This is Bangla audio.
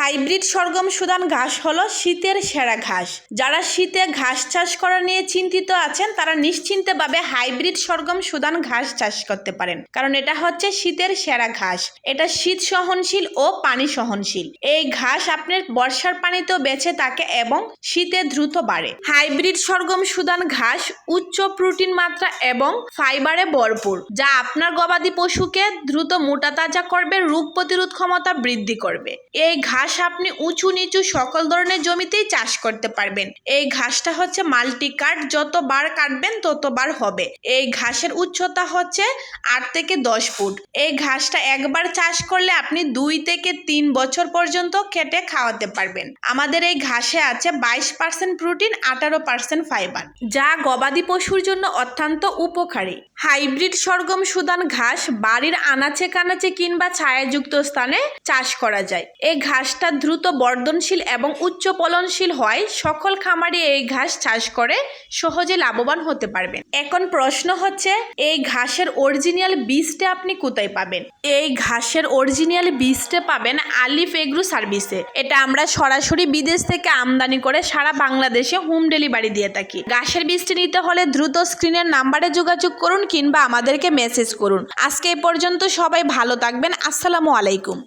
হাইব্রিড সরগম সুদান ঘাস হলো শীতের সেরা ঘাস। যারা শীতে ঘাস চাষ করা নিয়ে চিন্তিত আছেন, তারা নিশ্চিন্তভাবে হাইব্রিড সরগম সুদান ঘাস চাষ করতে পারেন। কারণ এটা হচ্ছে শীতের সেরা ঘাস। এটা শীত সহনশীল ও পানি সহনশীল। এই ঘাস আপনার বর্ষার পানিতেও বেঁচে থাকে এবং শীতে দ্রুত বাড়ে। হাইব্রিড সরগম সুদান ঘাস উচ্চ প্রোটিন মাত্রা এবং ফাইবারে ভরপুর, যা আপনার গবাদি পশুকে দ্রুত মোটা তাজা করবে, রোগ প্রতিরোধ ক্ষমতা বৃদ্ধি করবে। এই ঘাস আপনি উঁচু নিচু সকল ধরনের জমিতেই চাষ করতে পারবেন। এই ঘাসটা হচ্ছে মাল্টি কাট যতবার কাটবেন ততবার হবে। এই ঘাসের উচ্চতা হচ্ছে আট থেকে দশ ফুট। এই ঘাসটা একবার চাষ করলে আপনি দুই থেকে তিন বছর পর্যন্ত কেটে খাওয়াতে পারবেন। আমাদের এই ঘাসে আছে বাইশ পার্সেন্ট প্রোটিন, আঠারো পার্সেন্ট ফাইবার, যা গবাদি পশুর জন্য অত্যন্ত উপকারী। হাইব্রিড সরগম সুদান ঘাস বাড়ির আনাচে কানাচে কিংবা ছায়াযুক্ত স্থানে চাষ করা যায়। এই ঘাসটা দ্রুত বর্ধনশীল এবং উচ্চ ফলনশীল হয় সকল খামারে এই ঘাস চাষ করে সহজে লাভবান হতে পারবেন। এখন প্রশ্ন হচ্ছে, এই ঘাসের অরিজিনাল বীজটা আপনি কোথায় পাবেন? এই ঘাসের অরিজিনাল বীজটা পাবেন আলিফ এগ্রো সার্ভিসে। এটা আমরা সরাসরি বিদেশ থেকে আমদানি করে সারা বাংলাদেশে হোম ডেলিভারি দিয়ে থাকি। ঘাসের বীজটি নিতে হলে দ্রুত স্ক্রিনের নাম্বারে যোগাযোগ করুন কিংবা আমাদেরকে মেসেজ করুন। আজকে এ পর্যন্ত সবাই ভালো থাকবেন। আসসালামু আলাইকুম।